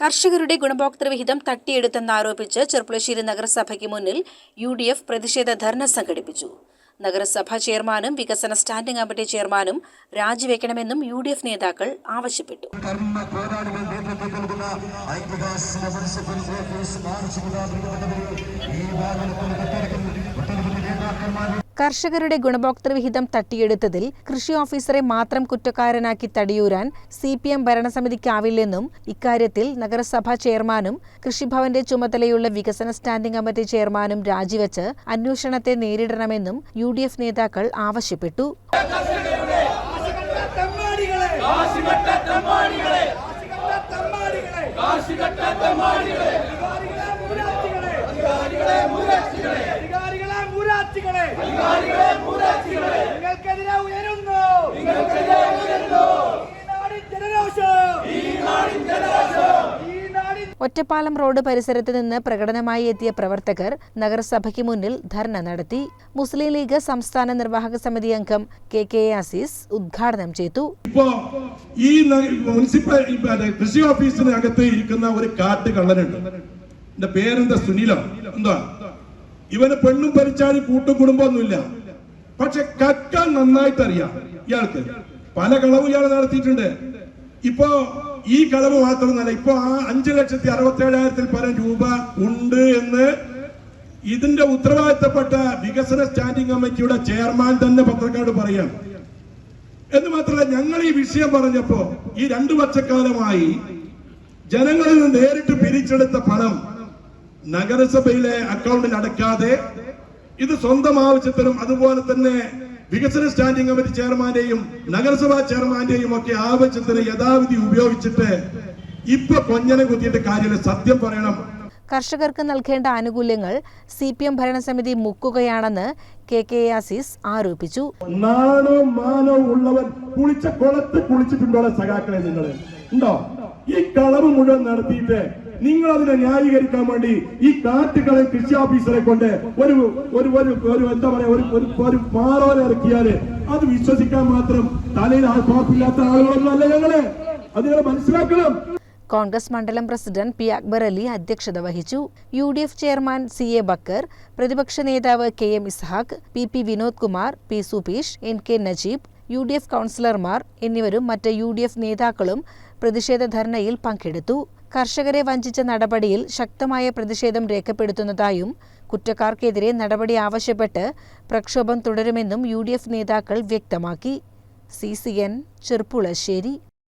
കർഷകരുടെ ഗുണഭോക്തൃ വിഹിതം തട്ടിയെടുത്തെന്നാരോപിച്ച് ചെർപ്പുളശ്ശേരി നഗരസഭയ്ക്ക് മുന്നിൽ യു ഡി എഫ് പ്രതിഷേധ ധർണ സംഘടിപ്പിച്ചു. നഗരസഭാ ചെയർമാനും വികസന സ്റ്റാൻഡിംഗ് കമ്മിറ്റി ചെയർമാനും രാജിവെക്കണമെന്നും യു ഡി എഫ് നേതാക്കൾ ആവശ്യപ്പെട്ടു ഈ കർഷകരുടെ ഗുണഭോക്തൃ വിഹിതം തട്ടിയെടുത്തതിൽ കൃഷി ഓഫീസറെ മാത്രം കുറ്റക്കാരനാക്കി തടിയൂരാൻ സി പി എം ഭരണസമിതിക്കാവില്ലെന്നും ഇക്കാര്യത്തിൽ നഗരസഭാ ചെയർമാനും കൃഷിഭവന്റെ ചുമതലയുള്ള വികസന സ്റ്റാൻഡിംഗ് കമ്മിറ്റി ചെയർമാനും രാജിവെച്ച് അന്വേഷണത്തെ നേരിടണമെന്നും യു നേതാക്കൾ ആവശ്യപ്പെട്ടു. തെമ്മാടികളെ. തെമ്മാടികളെ. ഒറ്റപ്പാലം റോഡ് പരിസരത്ത് നിന്ന് പ്രകടനമായി എത്തിയ പ്രവർത്തകർ നഗരസഭയ്ക്ക് മുന്നിൽ ധർണ നടത്തി. മുസ്ലിം ലീഗ് സംസ്ഥാന നിർവാഹക സമിതി അംഗം കെ കെ ആസീസ് ഉദ്ഘാടനം ചെയ്തു. ഇപ്പോ ഈ മുനിസിപ്പൽ കൃഷി ഓഫീസിന് കൃഷി ഓഫീസിനകത്ത് ഇരിക്കുന്ന ഒരു കാട്ട് കള്ളനുണ്ട്. എന്റെ പേരെന്താ സുനിലോ? എന്താ? ഇവന് പെണ്ണും പരിച്ചാലും കൂട്ടുകുടുംബമൊന്നുമില്ല പക്ഷെ കക്കാൻ നന്നായിട്ട് അറിയാം ഇയാൾക്ക്. പല കളവും ഇയാൾ നടത്തിയിട്ടുണ്ട്. ഇപ്പോ ഈ കളവ് മാത്രമല്ല ഇപ്പൊ ആ അഞ്ചു ലക്ഷത്തി അറുപത്തി ഏഴായിരത്തിൽ പരം രൂപ ഉണ്ട് എന്ന് ഇതിന്റെ ഉത്തരവാദിത്തപ്പെട്ട വികസന സ്റ്റാൻഡിംഗ് കമ്മിറ്റിയുടെ ചെയർമാൻ തന്നെ പത്രക്കാരോട് പറയാം. എന്ന് മാത്രമല്ല ഞങ്ങൾ ഈ വിഷയം പറഞ്ഞപ്പോ ഈ രണ്ടു വർഷക്കാലമായി ജനങ്ങളിൽ നിന്ന് നേരിട്ട് പിരിച്ചെടുത്ത പണം നഗരസഭയിലെ അക്കൗണ്ടിൽ അടക്കാതെ ഇത് സ്വന്തം ആവശ്യത്തിനും അതുപോലെ തന്നെ വികസന സ്റ്റാൻഡിംഗ് കമ്മിറ്റി ചെയർമാന്റെയും നഗരസഭാ ചെയർമാന്റെയും ഒക്കെ ആവശ്യത്തിന് യഥാവിധി ഉപയോഗിച്ചിട്ട് ഇപ്പൊ കൊഞ്ഞനെ കുത്തിയിട്ട് കാര്യമില്ല. സത്യം പറയണം. കർഷകർക്ക് നൽകേണ്ട ആനുകൂല്യങ്ങൾ സി പി എം ഭരണസമിതി മുക്കുകയാണെന്ന് കെ കെ ആസിസ് ആരോപിച്ചു. നാണോ മാനോ ഉള്ളവൻ കുളിച്ച കുളത്ത് കുളിച്ചിട്ടുണ്ടോ സഖാക്കളെ നിങ്ങൾ? ഉണ്ടോ? ഈ കളവ് മുഴുവൻ നടത്തിയിട്ട് നിങ്ങൾ അതിനെ ന്യായീകരിക്കാൻ വേണ്ടി ഈ കാറ്റുകളെ കൃഷി ഓഫീസറെ കൊണ്ട് ഒരു ഒരു ഒരു എന്താ പറയാ ഒരു ഒരു പാറോല ഇറക്കിയാൽ അത് വിശ്വസിക്കാൻ മാത്രം തലയിൽ ആത്മാപ്പില്ലാത്ത ആളുകളൊന്നും അല്ല അത് മനസ്സിലാക്കണം. കോൺഗ്രസ് മണ്ഡലം പ്രസിഡന്റ് പി അക്ബർ അലി അധ്യക്ഷത വഹിച്ചു. U D F chairman C A Bakkar പ്രതിപക്ഷ നേതാവ് K M Ishaq P P Vinod Kumar P Supeesh N K Najeeb U D F കൗൺസിലർമാർ എന്നിവരും മറ്റ് യു ഡി എഫ് നേതാക്കളും പ്രതിഷേധ ധർണയിൽ പങ്കെടുത്തു. കർഷകരെ വഞ്ചിച്ച നടപടിയിൽ ശക്തമായ പ്രതിഷേധം രേഖപ്പെടുത്തുന്നതായും കുറ്റക്കാർക്കെതിരെ നടപടി ആവശ്യപ്പെട്ട് പ്രക്ഷോഭം തുടരുമെന്നും യു നേതാക്കൾ വ്യക്തമാക്കി. സി ചെർപ്പുളശ്ശേരി.